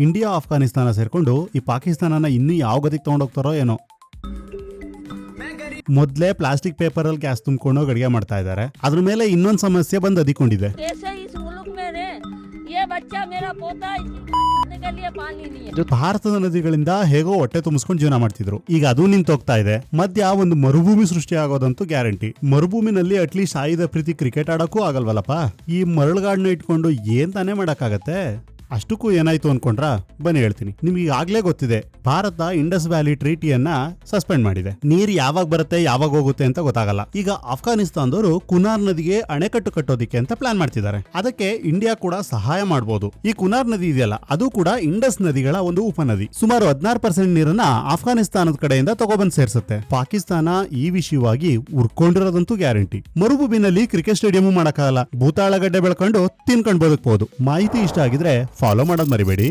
India Afghanistan ಸೇರಿಕೊಂಡು ಈ ಪಾಕಿಸ್ತಾನನ ಇನ್ನೂ ಯಾವ ಗತಿಗೆ ತೊಗೊಂಡೋಗ್ತಾರೋ ಏನೋ. ಮೊದಲೇ ಪ್ಲಾಸ್ಟಿಕ್ ಪೇಪರ್ ಅಲ್ಲಿ ಗ್ಯಾಸ್ ತುಂಬಿಕೊಂಡು ಅಡುಗೆ ಮಾಡ್ತಾ ಇದ್ದಾರೆ. ಅದ್ರ ಮೇಲೆ ಇನ್ನೊಂದು ಸಮಸ್ಯೆ ಬಂದು ಅದಿಕೊಂಡಿದೆ. ಭಾರತದ ನದಿಗಳಿಂದ ಹೇಗೋ ಹೊಟ್ಟೆ ತುಂಬಿಸ್ಕೊಂಡು ಜೀವನ ಮಾಡ್ತಿದ್ರು. ಈಗ ಅದು ನಿಂತೋಗ್ತಾ ಇದೆ. ಮಧ್ಯ ಒಂದು ಮರುಭೂಮಿ ಸೃಷ್ಟಿ ಆಗೋದಂತೂ ಗ್ಯಾರಂಟಿ. ಮರುಭೂಮಿನಲ್ಲಿ ಅಟ್ಲೀಸ್ಟ್ ಆಯ್ದ ಪ್ರೀತಿ ಕ್ರಿಕೆಟ್ ಆಡೋಕ್ಕೂ ಆಗಲ್ವಲ್ಲಪ್ಪ? ಈ ಮರಳುಗಾಡನ್ನ ಇಟ್ಕೊಂಡು ಏನ್ ತಾನೇ ಮಾಡಕ್ಕಾಗತ್ತೆ? ಅಷ್ಟಕ್ಕೂ ಏನಾಯ್ತು ಅನ್ಕೊಂಡ್ರ? ಬನ್ನಿ ಹೇಳ್ತೀನಿ. ನಿಮ್ಗೆ ಈಗಾಗ್ಲೇ ಗೊತ್ತಿದೆ. ಭಾರತ ಇಂಡಸ್ ವ್ಯಾಲಿ ಟ್ರೀಟಿಯನ್ನ ಸಸ್ಪೆಂಡ್ ಮಾಡಿದೆ. ನೀರು ಯಾವಾಗ ಬರುತ್ತೆ, ಯಾವಾಗ ಹೋಗುತ್ತೆ ಅಂತ ಗೊತ್ತಾಗಲ್ಲ. ಈಗ ಅಫ್ಘಾನಿಸ್ತಾನದವರು ಕುನಾರ್ ನದಿಗೆ ಅಣೆಕಟ್ಟು ಕಟ್ಟೋದಿಕ್ಕೆ ಅಂತ ಪ್ಲಾನ್ ಮಾಡ್ತಿದ್ದಾರೆ. ಅದಕ್ಕೆ ಇಂಡಿಯಾ ಕೂಡ ಸಹಾಯ ಮಾಡಬಹುದು ಈ ಕುನಾರ್ ನದಿ ಇದೆಯಲ್ಲ, ಅದು ಕೂಡ ಇಂಡಸ್ ನದಿಗಳ ಒಂದು ಉಪನದಿ. ಸುಮಾರು ಹದಿನಾರು ಪರ್ಸೆಂಟ್ ನೀರನ್ನ ಅಫ್ಘಾನಿಸ್ತಾನದ ಕಡೆಯಿಂದ ತಗೊಬಂದ್ ಸೇರಿಸುತ್ತೆ. ಪಾಕಿಸ್ತಾನ ಈ ವಿಷಯವಾಗಿ ಉರ್ಕೊಂಡಿರೋದಂತೂ ಗ್ಯಾರಂಟಿ. ಮರುಭೂಮಿನಲ್ಲಿ ಕ್ರಿಕೆಟ್ ಸ್ಟೇಡಿಯಂ ಮಾಡಕ್ಕಾಗಲ್ಲ. ಭೂತಾಳಗಡ್ಡೆ ಬೆಳ್ಕೊಂಡು ತಿನ್ಕೊಂಡು ಬದುಕಬಹುದು ಮಾಹಿತಿ ಇಷ್ಟ ಆಗಿದ್ರೆ ಫಾಲೋ ಮಾಡೋದ್ ಮರಿಬೇಡಿ